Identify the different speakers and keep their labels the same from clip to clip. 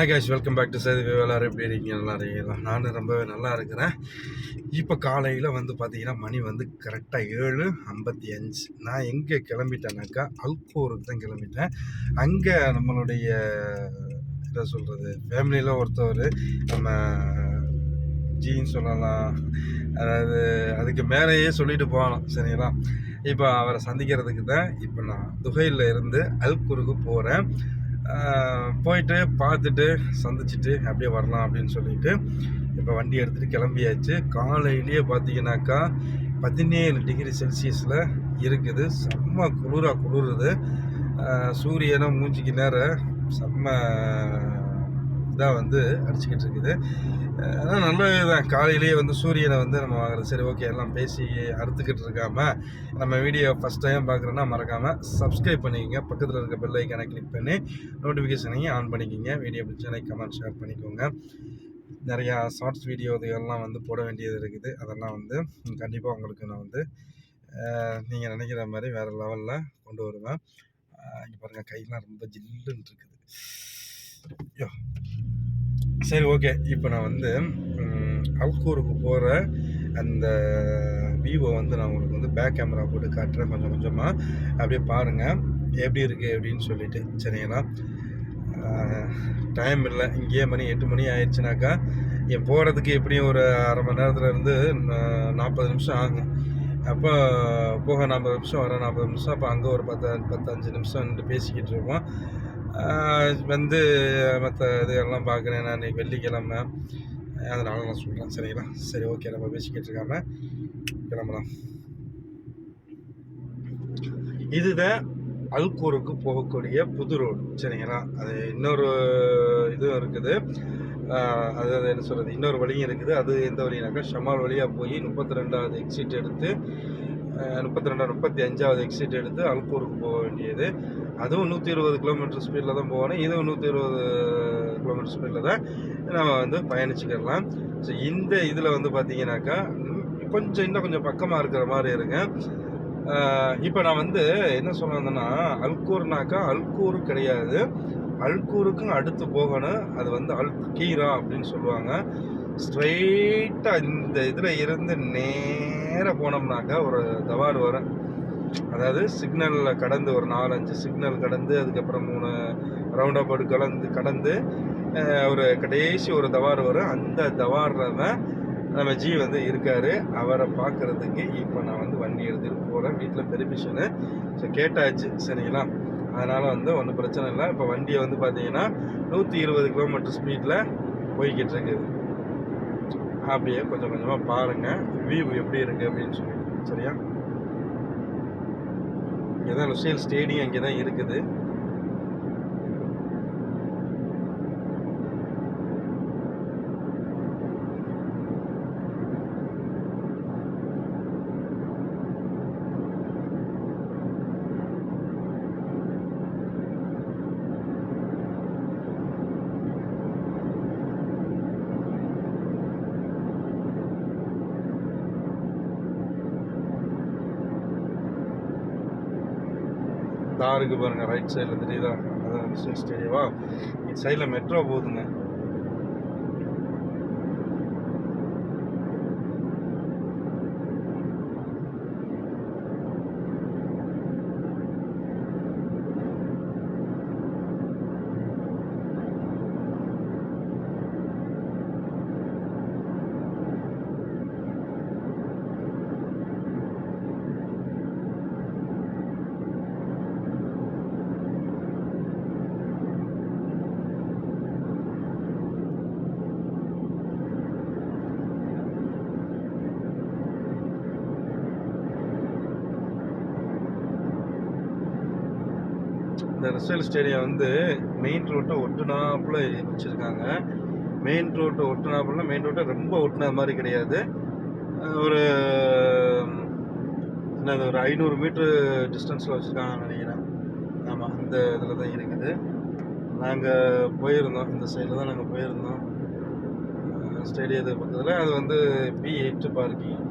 Speaker 1: Hi guys welcome back to Sethu எல்லாரும் எப்படி இருக்கீங்க நல்லா இருக்கீங்களா நானும் ரொம்பவே நல்லா இருக்கிறேன் இப்போ காலையில் வந்து பார்த்தீங்கன்னா மணி வந்து கரெக்டாக ஏழு ஐம்பத்தி அஞ்சு நான் எங்கே கிளம்பிட்டேனாக்கா அல்கோருக்கு தான் கிளம்பிட்டேன் அங்கே நம்மளுடைய என்ன சொல்கிறது ஃபேமிலியில் ஒருத்தவர் நம்ம ஜீன் சொல்லலாம் அதாவது அதுக்கு மேலேயே சொல்லிட்டு போகலாம் சரிங்களா இப்போ அவரை சந்திக்கிறதுக்கு தான் இப்போ நான் துகையில் இருந்து அல்கூருக்கு போகிறேன் போயிட்டு பார்த்துட்டு சந்திச்சுட்டு அப்படியே வரலாம் அப்படின்னு சொல்லிட்டு இப்போ வண்டி எடுத்துகிட்டு கிளம்பியாச்சு காலையிலேயே பார்த்தீங்கன்னாக்கா பதினேழு டிகிரி செல்சியஸில் இருக்குது செம்ம குளிராக குளிருது சூரியனை மூஞ்சிக்கு நேரம் செம்ம இதாக வந்து அடிச்சுக்கிட்டு இருக்குது அதான் நல்லது தான் காலையிலேயே வந்து சூரியனை வந்து நம்ம வாங்குறது சரி ஓகே எல்லாம் பேசி அறுத்துக்கிட்டு இருக்காமல் நம்ம வீடியோ ஃபஸ்ட் டைம் பார்க்குறோன்னா மறக்காமல் சப்ஸ்கிரைப் பண்ணிக்கோங்க பக்கத்தில் இருக்க பெல் ஐக்கானை கிளிக் பண்ணி நோட்டிஃபிகேஷனையும் ஆன் பண்ணிக்கோங்க வீடியோ பிடிச்சா கமெண்ட் ஷேர் பண்ணிக்கோங்க நிறையா ஷார்ட்ஸ் வீடியோ இதெல்லாம் வந்து போட வேண்டியது இருக்குது அதெல்லாம் வந்து கண்டிப்பாக உங்களுக்கு நான் வந்து நீங்கள் நினைக்கிற மாதிரி வேறு லெவலில் கொண்டு வருவேன் இங்கே பாருங்கள் கையெல்லாம் ரொம்ப ஜில்லுன்னு இருக்குது ஐயோ சரி ஓகே இப்போ நான் வந்து அல்கூருக்கு போகிற அந்த வீவோ வந்து நான் உங்களுக்கு வந்து பேக் கேமரா போட்டு காட்டுறேன் கொஞ்சம் கொஞ்சமாக அப்படியே பாருங்கள் எப்படி இருக்குது அப்படின்னு சொல்லிட்டு சரிங்களா டைம் இல்லை இங்கேயே மணி எட்டு மணி ஆயிடுச்சுனாக்கா என் போகிறதுக்கு எப்படியும் ஒரு அரை மணி நேரத்தில் இருந்து நாற்பது நிமிஷம் ஆகும் அப்போ போக நாற்பது நிமிஷம் வர நாற்பது நிமிஷம் அப்போ அங்கே ஒரு பத்து பத்தஞ்சு நிமிஷம் பேசிக்கிட்டு இருக்கோம் வந்து மற்ற இது எல்லாம் பார்க்குறேன் நான் வெள்ளிக்கிழமை அதனால் நான் சொல்கிறேன் சரிங்களா சரி ஓகே நம்ம பேசிக்கிட்டு இருக்காம கிளம்பலாம் இதுதான் அல்கூருக்கு போகக்கூடிய புது ரோடு சரிங்களா அது இன்னொரு இதுவும் இருக்குது அது அது என்ன சொல்கிறது இன்னொரு வழியும் இருக்குது அது எந்த வழினாக்கா ஷமால் வழியாக போய் முப்பத்தி ரெண்டாவது எக்ஸிட் எடுத்து முப்பத்தி ரெண்டாவது முப்பத்தி அஞ்சாவது எக்ஸிட் எடுத்து அல்கூருக்கு போக வேண்டியது அதுவும் நூற்றி இருபது கிலோமீட்டர் ஸ்பீடில் தான் போகணும் இதுவும் நூற்றி இருபது கிலோமீட்டர் ஸ்பீடில் தான் நம்ம வந்து பயணிச்சுக்கிடலாம் ஸோ இந்த இதில் வந்து பார்த்தீங்கன்னாக்கா கொஞ்சம் இன்னும் கொஞ்சம் பக்கமாக இருக்கிற மாதிரி இருங்க இப்போ நான் வந்து என்ன சொல்ல அல்கூர்னாக்கா அல்கூர் கிடையாது அல்கூருக்கும் அடுத்து போகணும் அது வந்து அல் கீரா அப்படின்னு சொல்லுவாங்க ஸ்ட்ரெயிட்டாக இந்த இதில் இருந்து நே நேராக போனோம்னாக்கா ஒரு தவாடு வரும் அதாவது சிக்னலில் கடந்து ஒரு நாலஞ்சு சிக்னல் கடந்து அதுக்கப்புறம் மூணு ரவுண்ட் அபவுட் கலந்து கடந்து ஒரு கடைசி ஒரு தவார் வரும் அந்த தவாரில் நம்ம ஜி வந்து இருக்கார் அவரை பார்க்குறதுக்கு இப்போ நான் வந்து வண்டி எடுத்துகிட்டு போகிறேன் வீட்டில் பெர்மிஷனு ஸோ கேட்டாச்சு சரிங்களா அதனால் வந்து ஒன்றும் பிரச்சனை இல்லை இப்போ வண்டியை வந்து பார்த்தீங்கன்னா நூற்றி இருபது கிலோமீட்டர் ஸ்பீடில் போய்கிட்டு இருக்குது அப்படியே கொஞ்சம் கொஞ்சமாக பாருங்கள் வியூ எப்படி இருக்குது அப்படின்னு சொல்லி சரியா இங்கே தான் லுசியல் ஸ்டேடியம் இங்கே தான் இருக்குது இருக்குது பாருங்கள் ரைட் சைடில் தெரியுதா அதான் சைடில் மெட்ரோ போகுதுங்க எஸ்எல் ஸ்டேடியம் வந்து மெயின் ரோட்டை ஒட்டுனாப்புல வச்சுருக்காங்க மெயின் ரோட்டை ஒட்டுனாப்புல மெயின் ரோட்டை ரொம்ப ஒட்டுனா மாதிரி கிடையாது ஒரு என்னது ஒரு ஐநூறு மீட்ரு டிஸ்டன்ஸில் வச்சுருக்காங்கன்னு நினைக்கிறேன் ஆமாம் அந்த இதில் தான் இருக்குது நாங்கள் போயிருந்தோம் இந்த சைடில் தான் நாங்கள் போயிருந்தோம் ஸ்டேடியத்தை பக்கத்தில் அது வந்து பி எயிட்டு பார்க்கிங்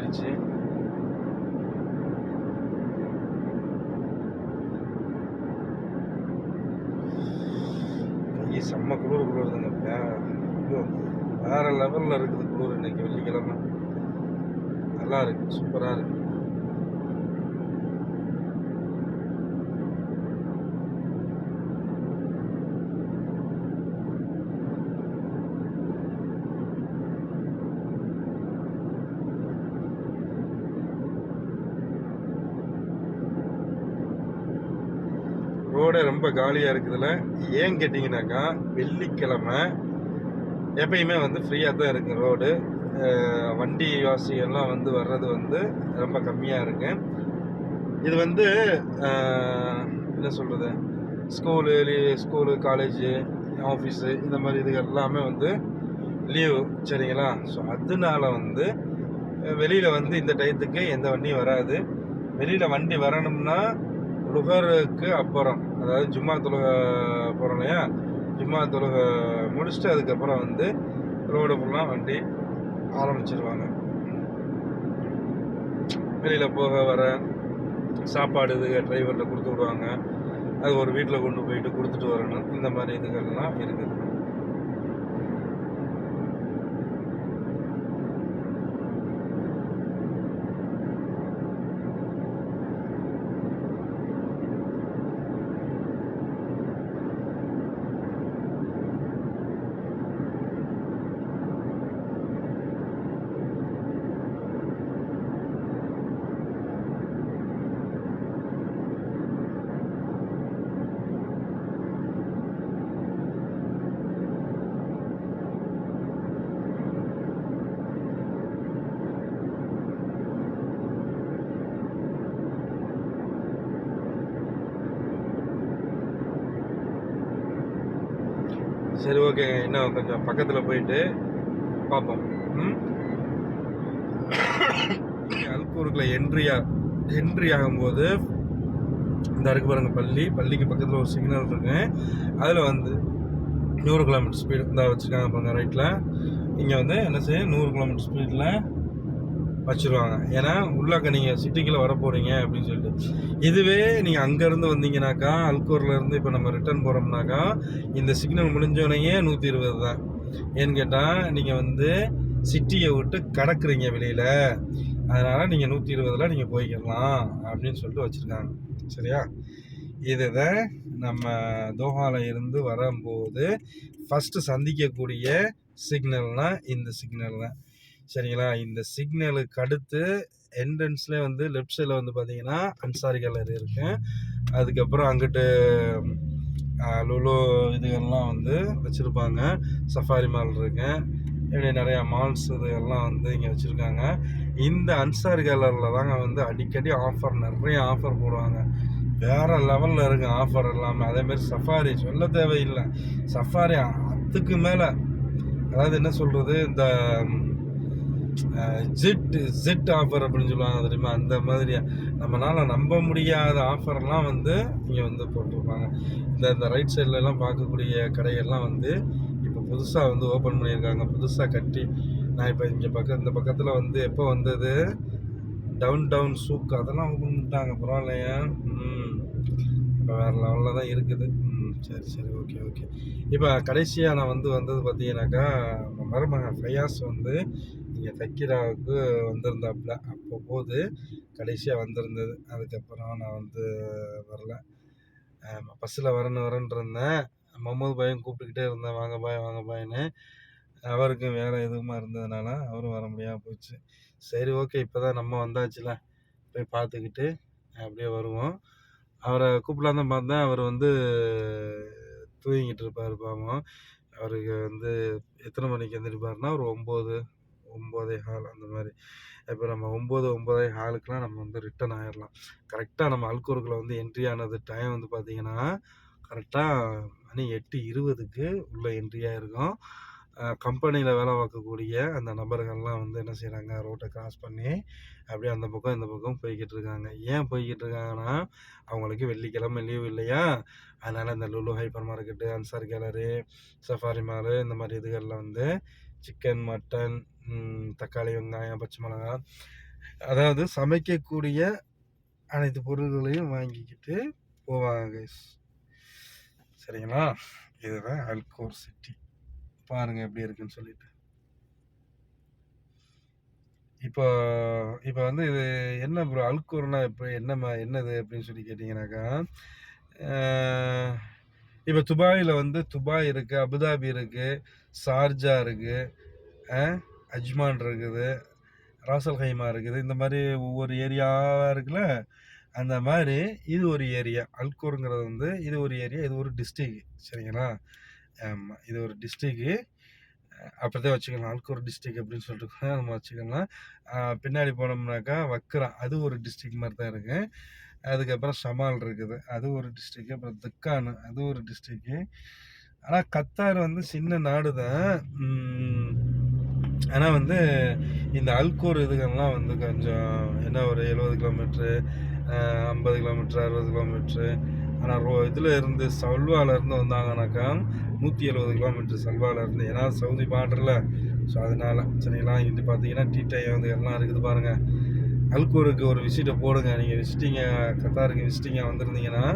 Speaker 1: ஆயிடுச்சு கை செம்ம குளிர் குளிருதுங்க ஐயோ வேற லெவலில் இருக்குது குளிர் இன்னைக்கு வெள்ளிக்கிழமை நல்லா இருக்குது சூப்பராக இருக்குது இப்போ காலியாக இருக்கிறதுல ஏன் கேட்டிங்கனாக்கா வெள்ளிக்கிழமை எப்பயுமே வந்து ஃப்ரீயாக தான் இருக்குது ரோடு வண்டி வாசிகள்லாம் வந்து வர்றது வந்து ரொம்ப கம்மியாக இருக்குது இது வந்து என்ன சொல்கிறது ஸ்கூலு ஸ்கூலு காலேஜு ஆஃபீஸு இந்த மாதிரி இது எல்லாமே வந்து லீவு சரிங்களா ஸோ அதனால வந்து வெளியில் வந்து இந்த டயத்துக்கு எந்த வண்டியும் வராது வெளியில் வண்டி வரணும்னா லுகருக்கு அப்புறம் அதாவது ஜும்மா தொழுகை போகிறோம் இல்லையா ஜும்மா தொழுகை முடிச்சுட்டு அதுக்கப்புறம் வந்து ரோடு ஃபுல்லாக வண்டி ஆரம்பிச்சிருவாங்க வெளியில் போக வர சாப்பாடு இது டிரைவர்கிட்ட கொடுத்து விடுவாங்க அது ஒரு வீட்டில் கொண்டு போயிட்டு கொடுத்துட்டு வரணும் இந்த மாதிரி இதுகள்லாம் இருக்குது சரி ஓகே இன்னும் கொஞ்சம் பக்கத்தில் போயிட்டு பார்ப்போம் ம் என்ட்ரியா என்ட்ரி ஆகும்போது இந்த அருக்கு பாருங்க பள்ளி பள்ளிக்கு பக்கத்தில் ஒரு சிக்னல் இருக்கு அதில் வந்து நூறு கிலோமீட்டர் ஸ்பீடு இந்த வச்சுருக்காங்க பாருங்க ரைட்டில் இங்கே வந்து என்ன செய்யும் நூறு கிலோமீட்டர் ஸ்பீடில் வச்சுருவாங்க ஏன்னா உள்ளாக்க நீங்கள் சிட்டிக்குள்ளே வர போகிறீங்க அப்படின்னு சொல்லிட்டு இதுவே நீங்கள் அங்கேருந்து வந்தீங்கனாக்கா அல்கூர்லேருந்து இப்போ நம்ம ரிட்டர்ன் போகிறோம்னாக்கா இந்த சிக்னல் முடிஞ்சோடனே நூற்றி இருபது தான் ஏன்னு கேட்டால் நீங்கள் வந்து சிட்டியை விட்டு கடக்குறீங்க வெளியில் அதனால் நீங்கள் நூற்றி இருபதில் நீங்கள் போய்க்கலாம் அப்படின்னு சொல்லிட்டு வச்சுருக்காங்க சரியா இதை நம்ம தோஹாவில் இருந்து வரும்போது ஃபஸ்ட்டு சந்திக்கக்கூடிய சிக்னல்னால் இந்த சிக்னல் தான் சரிங்களா இந்த சிக்னலுக்கு அடுத்து என்ட்ரன்ஸ்ல வந்து லெஃப்ட் சைடில் வந்து பார்த்தீங்கன்னா அன்சாரி கலர் இருக்குது அதுக்கப்புறம் அங்கிட்டு லுலு இதுகள்லாம் வந்து வச்சுருப்பாங்க சஃபாரி மால் இருக்கு இப்படி நிறையா மால்ஸ் இதுகள்லாம் வந்து இங்கே வச்சுருக்காங்க இந்த அன்சார் கலரில் தாங்க வந்து அடிக்கடி ஆஃபர் நிறைய ஆஃபர் போடுவாங்க வேறு லெவலில் இருக்கு ஆஃபர் எல்லாமே அதேமாரி சஃபாரி சொல்ல தேவையில்லை சஃபாரி அதுக்கு மேலே அதாவது என்ன சொல்கிறது இந்த ஜிட் ஜிட் ஆஃபர் அப்படின்னு சொல்லுவாங்க தெரியுமா அந்த மாதிரி நம்மளால் நம்ப முடியாத ஆஃபர்லாம் வந்து இங்கே வந்து போட்டிருப்பாங்க இந்த இந்த ரைட் சைட்லலாம் பார்க்கக்கூடிய கடைகள்லாம் வந்து இப்போ புதுசாக வந்து ஓப்பன் பண்ணியிருக்காங்க புதுசாக கட்டி நான் இப்போ இங்கே பக்கம் இந்த பக்கத்தில் வந்து எப்போ வந்தது டவுன் டவுன் சூக் அதெல்லாம் ஓப்பன் பண்ணிட்டாங்க பரவாயில்லையா இப்போ வேறு லெவலில் தான் இருக்குது ம் சரி சரி ஓகே ஓகே இப்போ கடைசியாக நான் வந்து வந்தது பார்த்தீங்கன்னாக்கா மருமக ஃபயாஸ் வந்து இங்கே தக்கீராவுக்கு வந்திருந்தாப்புல அப்போ போது கடைசியாக வந்திருந்தது அதுக்கப்புறம் நான் வந்து வரல பஸ்ஸில் வரணும் வரேன்னு இருந்தேன் மம்மது பையன் கூப்பிட்டுக்கிட்டே இருந்தேன் வாங்க பாய் வாங்க பாயின்னு அவருக்கும் வேறு எதுவுமா இருந்ததுனால அவரும் வர முடியாமல் போச்சு சரி ஓகே இப்போ தான் நம்ம வந்தாச்சுல போய் பார்த்துக்கிட்டு அப்படியே வருவோம் அவரை கூப்பிடலாம் பார்த்தேன் அவர் வந்து தூங்கிட்டு இருப்பார் பாவம் அவருக்கு வந்து எத்தனை மணிக்கு எழுந்திருப்பாருன்னா ஒரு ஒம்பது ஒம்பதே ஹால் அந்த மாதிரி இப்போ நம்ம ஒம்பது ஒம்பதே ஹாலுக்குலாம் நம்ம வந்து ரிட்டர்ன் ஆயிடலாம் கரெக்டாக நம்ம அல்கூருக்குள்ளே வந்து என்ட்ரி ஆனது டைம் வந்து பார்த்திங்கன்னா கரெக்டாக மணி எட்டு இருபதுக்கு உள்ளே என்ட்ரியாக இருக்கும் கம்பெனியில் வேலை பார்க்கக்கூடிய அந்த நபர்கள்லாம் வந்து என்ன செய்கிறாங்க ரோட்டை கிராஸ் பண்ணி அப்படியே அந்த பக்கம் இந்த பக்கம் போய்கிட்டு இருக்காங்க ஏன் போய்கிட்டு இருக்காங்கன்னா அவங்களுக்கு வெள்ளிக்கிழமை லீவ் இல்லையா அதனால் இந்த Lulu hyper market Ansar gallery safari mall இந்த மாதிரி இதுகளில் வந்து சிக்கன் மட்டன் தக்காளி வெங்காயம் பச்சை மிளகா அதாவது சமைக்கக்கூடிய அனைத்து பொருள்களையும் வாங்கிக்கிட்டு போவாங்க சரிங்களா இதுதான் அல்கோர் சிட்டி பாருங்கள் எப்படி இருக்குன்னு சொல்லிட்டு இப்போ இப்போ வந்து இது என்ன ப்ரோ அல்கூர்னா இப்போ என்ன என்னது அப்படின்னு சொல்லி கேட்டிங்கனாக்கா இப்போ துபாயில் வந்து துபாய் இருக்குது அபுதாபி இருக்குது சார்ஜா இருக்குது அஜ்மான் இருக்குது ராசல் ஹைமா இருக்குது இந்த மாதிரி ஒவ்வொரு ஏரியாவாக இருக்குல்ல அந்த மாதிரி இது ஒரு ஏரியா அல்கூருங்கிறது வந்து இது ஒரு ஏரியா இது ஒரு டிஸ்ட்ரிக் சரிங்களா ஆமாம் இது ஒரு டிஸ்ட்ரிக்கு அப்படி தான் வச்சுக்கலாம் அல்கூர் டிஸ்ட்ரிக் அப்படின்னு சொல்லிட்டு நம்ம வச்சுக்கலாம் பின்னாடி போனோம்னாக்கா வக்ரா அது ஒரு டிஸ்ட்ரிக் மாதிரி தான் இருக்குது அதுக்கப்புறம் சமால் இருக்குது அது ஒரு டிஸ்ட்ரிக்கு அப்புறம் துக்கானு அது ஒரு டிஸ்ட்ரிக்கு ஆனால் கத்தார் வந்து சின்ன நாடு தான் ஆனால் வந்து இந்த அல்கூர் இதுகள்லாம் வந்து கொஞ்சம் என்ன ஒரு எழுபது கிலோமீட்ரு ஐம்பது கிலோமீட்ரு அறுபது கிலோமீட்ரு ஆனால் ரோ இதில் இருந்து சல்வாவிலேருந்து வந்தாங்கனாக்கா நூற்றி எழுபது கிலோமீட்டர் சல்வாவிலேருந்து ஏன்னா சவுதி பார்டரில் ஸோ அதனால் சரிங்களா இங்கிட்டு பார்த்தீங்கன்னா டீட்டை வந்து எல்லாம் இருக்குது பாருங்கள் அல்கூருக்கு ஒரு விசிட்டை போடுங்க நீங்கள் விசிட்டிங்க கத்தாருக்கு விசிட்டிங்க வந்திருந்தீங்கன்னா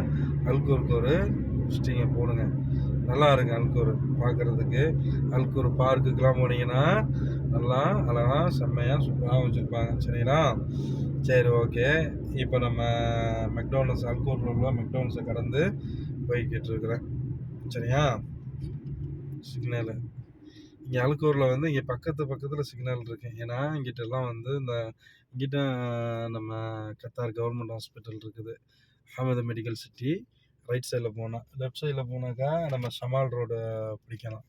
Speaker 1: அல்கூருக்கு ஒரு விசிட்டிங்க போடுங்க நல்லா இருக்கு அல்கூர் பார்க்குறதுக்கு அல்கூர் பார்க்குக்கெலாம் போனீங்கன்னா நல்லா அழகாக செம்மையாக சூப்பராக வச்சுருப்பாங்க சரிங்களா சரி ஓகே இப்போ நம்ம மெக்டோனல்ஸ் அல்கூர் உள்ள மெக்டோனல்ஸை கடந்து போய்கிட்டு இருக்கிறேன் சரியா சிக்னலு இங்கே அலுக்கூரில் வந்து இங்கே பக்கத்து பக்கத்தில் சிக்னல் இருக்கு ஏன்னா இங்கிட்டெல்லாம் வந்து இந்த இங்கிட்ட நம்ம கத்தார் கவர்மெண்ட் ஹாஸ்பிட்டல் இருக்குது அகமது மெடிக்கல் சிட்டி ரைட் சைடில் போனால் லெஃப்ட் சைடில் போனாக்கா நம்ம சமால் ரோடு பிடிக்கலாம்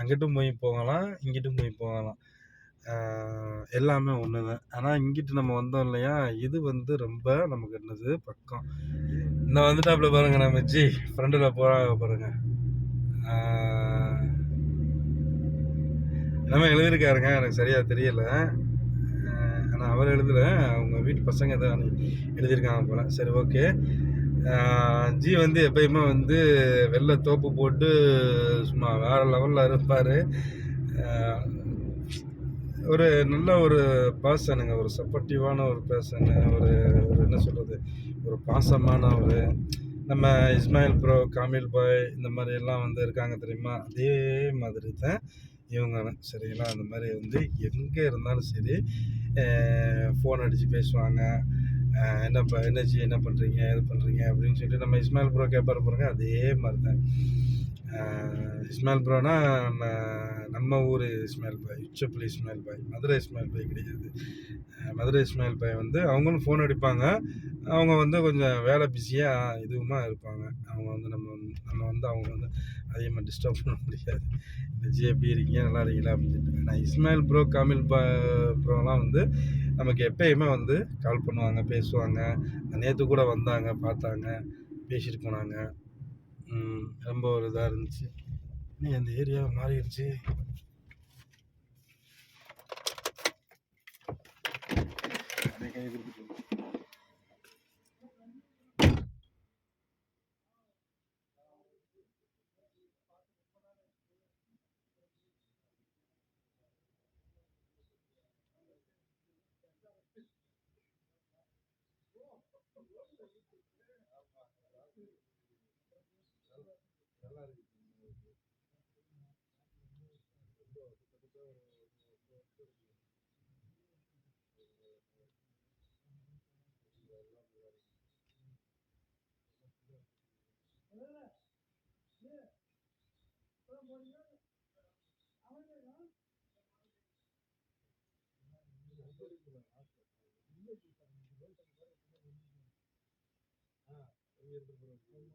Speaker 1: அங்கிட்டும் போய் போகலாம் இங்கிட்டும் போய் போகலாம் எல்லாமே ஒன்று தான் ஆனால் இங்கிட்டு நம்ம வந்தோம் இல்லையா இது வந்து ரொம்ப நமக்கு என்னது பக்கம் இந்த வந்துட்டாப்புல பாருங்கள் நம்ம ஜி ஃப்ரெண்டில் போகிறாங்க பாருங்கள் எல்லாமே எழுதியிருக்காருங்க எனக்கு சரியாக தெரியல ஆனால் அவர் எழுதல அவங்க வீட்டு பசங்க தான் எழுதியிருக்காங்க போல சரி ஓகே ஜி வந்து எப்பயுமே வந்து வெள்ளை தோப்பு போட்டு சும்மா வேறு லெவலில் இருப்பார் ஒரு நல்ல ஒரு பர்சனுங்க ஒரு சப்போர்ட்டிவான ஒரு பர்சனு ஒரு ஒரு என்ன சொல்கிறது ஒரு பாசமான ஒரு நம்ம இஸ்மாயில் ப்ரோ காமில் பாய் இந்த மாதிரி எல்லாம் வந்து இருக்காங்க தெரியுமா அதே மாதிரி தான் இவங்க சரிங்களா அந்த மாதிரி வந்து எங்கே இருந்தாலும் சரி ஃபோன் அடித்து பேசுவாங்க என்ன என்னச்சி என்ன பண்ணுறீங்க இது பண்ணுறீங்க அப்படின்னு சொல்லிட்டு நம்ம இஸ்மாயில் ப்ரோ கேட்பார் பாருங்க அதே மாதிரி தான் இஸ்மாயில் ப்ரோனா நம்ம நம்ம ஊர் இஸ்மாயில் பாய் உச்சப்பள்ளி இஸ்மாயில் பாய் மதுரை இஸ்மாயில் பாய் கிடையாது மதுரை இஸ்மாயில் பாய் வந்து அவங்களும் ஃபோன் அடிப்பாங்க அவங்க வந்து கொஞ்சம் வேலை பிஸியாக இதுவுமாக இருப்பாங்க அவங்க வந்து நம்ம நம்ம வந்து அவங்க வந்து அதிகமாக டிஸ்டர்ப் பண்ண முடியாது விஜய் எப்படி இருக்கீங்க நல்லா இருக்கீங்களா அப்படின்னு நான் ஆனால் இஸ்மாயில் ப்ரோ காமில் ப்ரோலாம் வந்து நமக்கு எப்பயுமே வந்து கால் பண்ணுவாங்க பேசுவாங்க நேற்று கூட வந்தாங்க பார்த்தாங்க பேசிட்டு போனாங்க ரொம்ப ஒரு இதாக இருந்துச்சு இன்னும் அந்த ஏரியாவை மாறிடுச்சு Thank you. ஆ இங்கே இருந்து போகிறோம்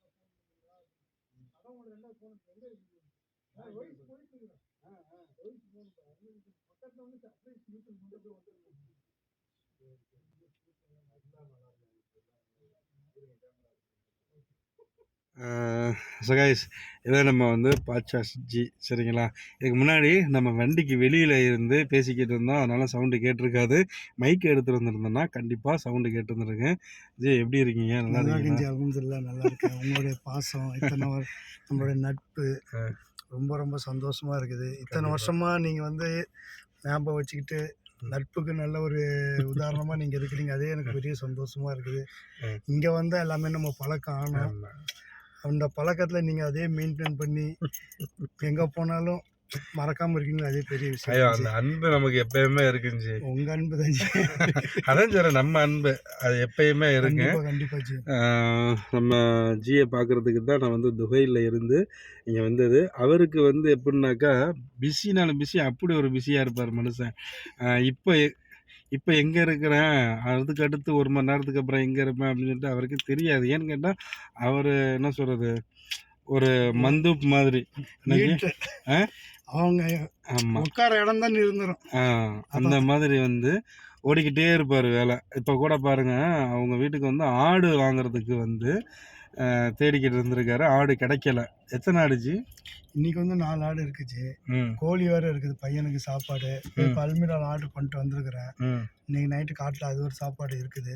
Speaker 1: அதான் உங்களுக்கு வயசு போயிட்டு இருக்கிறேன் வயசு போகணும் பக்கத்தில் வந்து சர்ப்ரைஸ் நியூட்டன் வந்துருக்கேன் சகாய்ஸ் இதை நம்ம வந்து பாட்சா ஜி சரிங்களா இதுக்கு முன்னாடி நம்ம வண்டிக்கு வெளியில் இருந்து பேசிக்கிட்டு இருந்தோம் அதனால் சவுண்டு கேட்டிருக்காது மைக் எடுத்துகிட்டு வந்துருந்தோம்னா கண்டிப்பாக சவுண்டு கேட்டு வந்துருங்க ஜி எப்படி இருக்கீங்க நல்லா இருக்கீங்க அலமதுல்லா நல்லா இருக்கேன் உங்களுடைய பாசம் இத்தனை நம்மளுடைய நட்பு ரொம்ப ரொம்ப சந்தோஷமாக இருக்குது இத்தனை வருஷமாக நீங்கள் வந்து ஞாபகம் வச்சுக்கிட்டு நட்புக்கு நல்ல ஒரு உதாரணமாக நீங்கள் இருக்கிறீங்க அதே எனக்கு பெரிய சந்தோஷமாக இருக்குது இங்கே வந்தால் எல்லாமே நம்ம பழக்கம் ஆனால் அந்த பழக்கத்தில் நீங்கள் அதே மெயின்டைன் பண்ணி எங்கே போனாலும் மறக்காம இருக்கீங்களா அதே பெரிய விஷயம் ஐயோ அந்த அன்பு நமக்கு எப்பயுமே இருக்குஞ்சி உங்க அன்பு தான் அதான் சார் நம்ம அன்பு அது எப்பயுமே இருக்கு கண்டிப்பா நம்ம ஜியை பார்க்கறதுக்கு தான் நான் வந்து துகையில் இருந்து இங்கே வந்தது அவருக்கு வந்து எப்படின்னாக்கா பிஸினாலும் பிஸி அப்படி ஒரு பிஸியாக இருப்பார் மனுஷன் இப்போ இப்போ எங்கே இருக்கிறேன் அதுக்கு அடுத்து ஒரு மணி நேரத்துக்கு அப்புறம் எங்கே இருப்பேன் அப்படின்னு சொல்லிட்டு அவருக்கு தெரியாது ஏன்னு கேட்டால் அவர் என்ன சொல்கிறது ஒரு மந்தூப் மாதிரி அவங்க உட்கார இடம் தான் இருந்துரும் அந்த மாதிரி வந்து ஓடிக்கிட்டே இருப்பார் வேலை இப்போ கூட பாருங்க அவங்க வீட்டுக்கு வந்து ஆடு வாங்குறதுக்கு வந்து தேடிக்கிட்டு இருந்திருக்காரு ஆடு கிடைக்கல எத்தனை ஆடுச்சு இன்னைக்கு வந்து நாலு ஆடு இருக்குச்சு கோழி வேற இருக்குது பையனுக்கு சாப்பாடு இப்போ ஆர்டர் பண்ணிட்டு வந்திருக்கிறேன் இன்னைக்கு நைட்டு காட்டில் அது ஒரு சாப்பாடு இருக்குது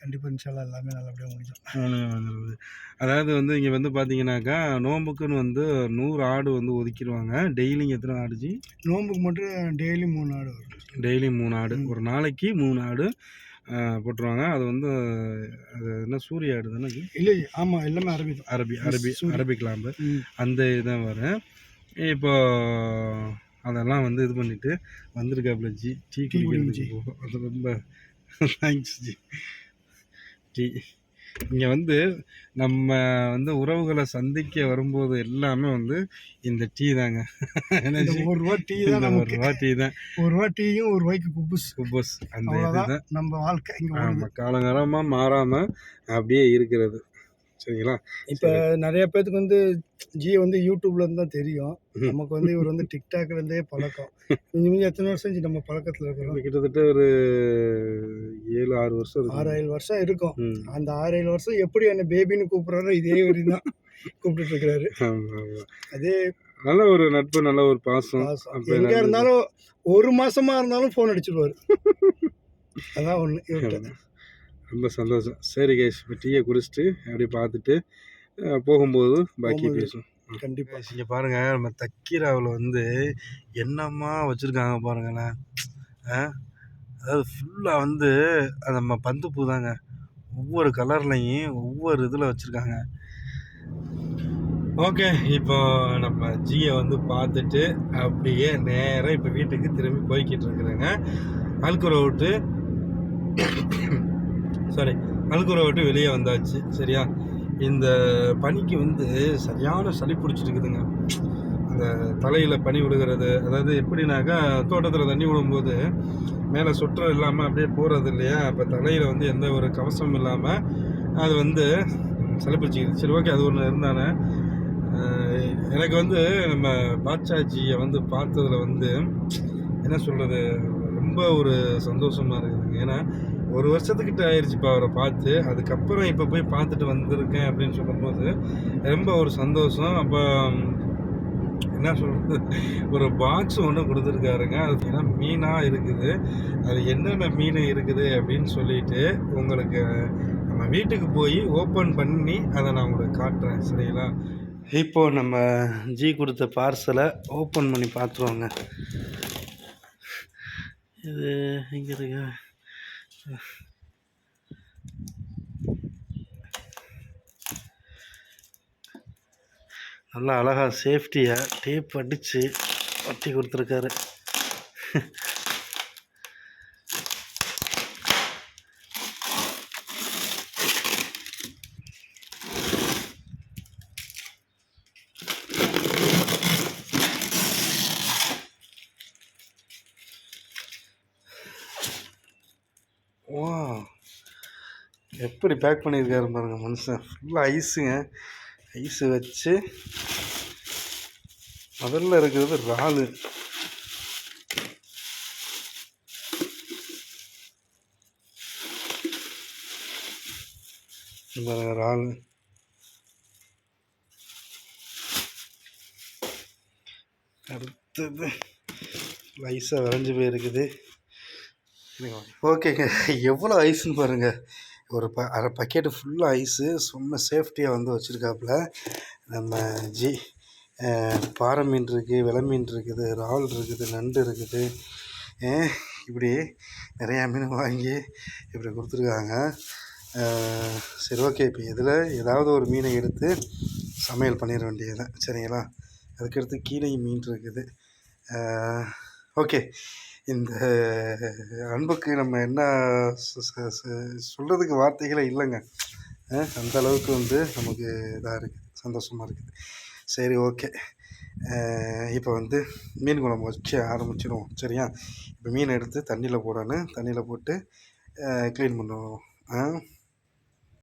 Speaker 1: கண்டிப்பாக இன்ஷால்லாம் எல்லாமே நல்லபடியாக முடிஞ்சோம் அதாவது வந்து இங்கே வந்து பார்த்தீங்கன்னாக்கா நோம்புக்குன்னு வந்து நூறு ஆடு வந்து ஒதுக்கிடுவாங்க டெய்லி எத்தனை ஆடுச்சு நோம்புக்கு மட்டும் டெய்லி மூணு ஆடு வரும் டெய்லி மூணு ஆடு ஒரு நாளைக்கு மூணு ஆடு போட்டுருவாங்க அது வந்து அது என்ன சூரிய ஆடு தானே இல்லை ஆமாம் எல்லாமே அரபி அரபி அரபி அரபி கிளாம்பு அந்த இதான் வரும் இப்போ அதெல்லாம் வந்து இது பண்ணிவிட்டு வந்திருக்காப்புல ஜி டீ குடிக்கிறது போகும் அது ரொம்ப தேங்க்ஸ் ஜி டீ இங்கே வந்து நம்ம வந்து உறவுகளை சந்திக்க வரும்போது எல்லாமே வந்து இந்த டீ தாங்க ஒரு ரூபா டீ தான் ஒரு ரூபா டீ தான் ஒரு ரூபா டீயும் ஒரு ரூபாய்க்கு குப்புஸ் குப்புஸ் அந்த இதுதான் நம்ம வாழ்க்கை நம்ம காலங்காலமாக மாறாமல் அப்படியே இருக்கிறது சரிங்களா இப்போ நிறைய பேர்த்துக்கு வந்து ஜி வந்து யூடியூப்லேருந்து தான் தெரியும் நமக்கு வந்து இவர் வந்து இருந்தே பழக்கம் மிஞ்சி மிஞ்சி எத்தனை வருஷம் நம்ம பழக்கத்தில் இருக்கிறோம் கிட்டத்தட்ட ஒரு ஏழு ஆறு வருஷம் ஆறு ஏழு வருஷம் இருக்கும் அந்த ஆறு ஏழு வருஷம் எப்படி என்ன பேபின்னு கூப்பிட்றாரோ இதே வரி தான் கூப்பிட்டு இருக்கிறாரு அதே நல்ல ஒரு நட்பு நல்ல ஒரு பாசம் எங்க இருந்தாலும் ஒரு மாசமா இருந்தாலும் ஃபோன் அடிச்சிருவாரு அதான் ஒன்று ரொம்ப சந்தோஷம் சரி கைஸ் இப்போ டீயை குடிச்சிட்டு அப்படியே பார்த்துட்டு போகும்போது பாக்கி பேசுவோம் கண்டிப்பாக இங்கே பாருங்கள் நம்ம தக்கீராவில் வந்து என்னம்மா வச்சுருக்காங்க பாருங்களேன் அதாவது ஃபுல்லாக வந்து அது நம்ம பந்து பூ தாங்க ஒவ்வொரு கலர்லையும் ஒவ்வொரு இதில் வச்சுருக்காங்க ஓகே இப்போ நம்ம ஜியை வந்து பார்த்துட்டு அப்படியே நேராக இப்போ வீட்டுக்கு திரும்பி போய்கிட்டு இருக்கிறேங்க அல்குரை விட்டு சாரி நல்குறை விட்டு வெளியே வந்தாச்சு சரியா இந்த பனிக்கு வந்து சரியான சளி பிடிச்சிருக்குதுங்க அந்த தலையில் பனி விடுகிறது அதாவது எப்படின்னாக்கா தோட்டத்தில் தண்ணி விடும்போது மேலே சுற்றம் இல்லாமல் அப்படியே போகிறது இல்லையா அப்போ தலையில் வந்து எந்த ஒரு கவசம் இல்லாமல் அது வந்து சளி பிடிச்சிக்கிது சரி ஓகே அது ஒன்று இருந்தானே எனக்கு வந்து நம்ம பாட்சாஜியை வந்து பார்த்ததில் வந்து என்ன சொல்கிறது ரொம்ப ஒரு சந்தோஷமாக இருக்குதுங்க ஏன்னா ஒரு வருஷத்துக்கிட்ட ஆயிடுச்சு இப்போ அவரை பார்த்து அதுக்கப்புறம் இப்போ போய் பார்த்துட்டு வந்திருக்கேன் அப்படின்னு சொல்லும்போது ரொம்ப ஒரு சந்தோஷம் அப்போ என்ன சொல்கிறது ஒரு பாக்ஸ் ஒன்று கொடுத்துருக்காருங்க அது ஏன்னா மீனாக இருக்குது அது என்னென்ன மீன் இருக்குது அப்படின்னு சொல்லிட்டு உங்களுக்கு நம்ம வீட்டுக்கு போய் ஓப்பன் பண்ணி அதை நான் உங்களுக்கு காட்டுறேன் சரிங்களா இப்போது நம்ம ஜி கொடுத்த பார்சலை ஓப்பன் பண்ணி பார்த்துருவோங்க இது எங்கே இருக்கு நல்லா அழகாக சேஃப்டியாக டேப் அடித்து ஒட்டி கொடுத்துருக்காரு வா எப்படி பேக் பண்ணியிருக்காரு பாருங்கள் மனுஷன் ஃபுல்லாக ஐஸுங்க ஐஸு வச்சு முதல்ல இருக்கிறது இறாலு பாருங்க இறாலு அடுத்தது ஐஸாக வரைஞ்சி போயிருக்குது ஓகேங்க எவ்வளோ ஐஸ்ன்னு பாருங்கள் ஒரு ப அரை பக்கெட்டு ஃபுல்லாக ஐஸு சும்மா சேஃப்டியாக வந்து வச்சுருக்காப்புல நம்ம ஜி பாறை மீன் இருக்குது விலை மீன் இருக்குது இறால் இருக்குது நண்டு இருக்குது இப்படி நிறையா மீன் வாங்கி இப்படி கொடுத்துருக்காங்க சரி ஓகே இப்போ இதில் ஏதாவது ஒரு மீனை எடுத்து சமையல் பண்ணிட வேண்டியது சரிங்களா அதுக்கடுத்து கீழே மீன் இருக்குது ஓகே இந்த அன்புக்கு நம்ம என்ன சொல்கிறதுக்கு வார்த்தைகளே இல்லைங்க அந்த அளவுக்கு வந்து நமக்கு இதாக இருக்குது சந்தோஷமாக இருக்குது சரி ஓகே இப்போ வந்து மீன் குழம்பு வச்சு ஆரம்பிச்சிடுவோம் சரியா இப்போ மீன் எடுத்து தண்ணியில் போடணும் தண்ணியில் போட்டு க்ளீன் பண்ணுவோம்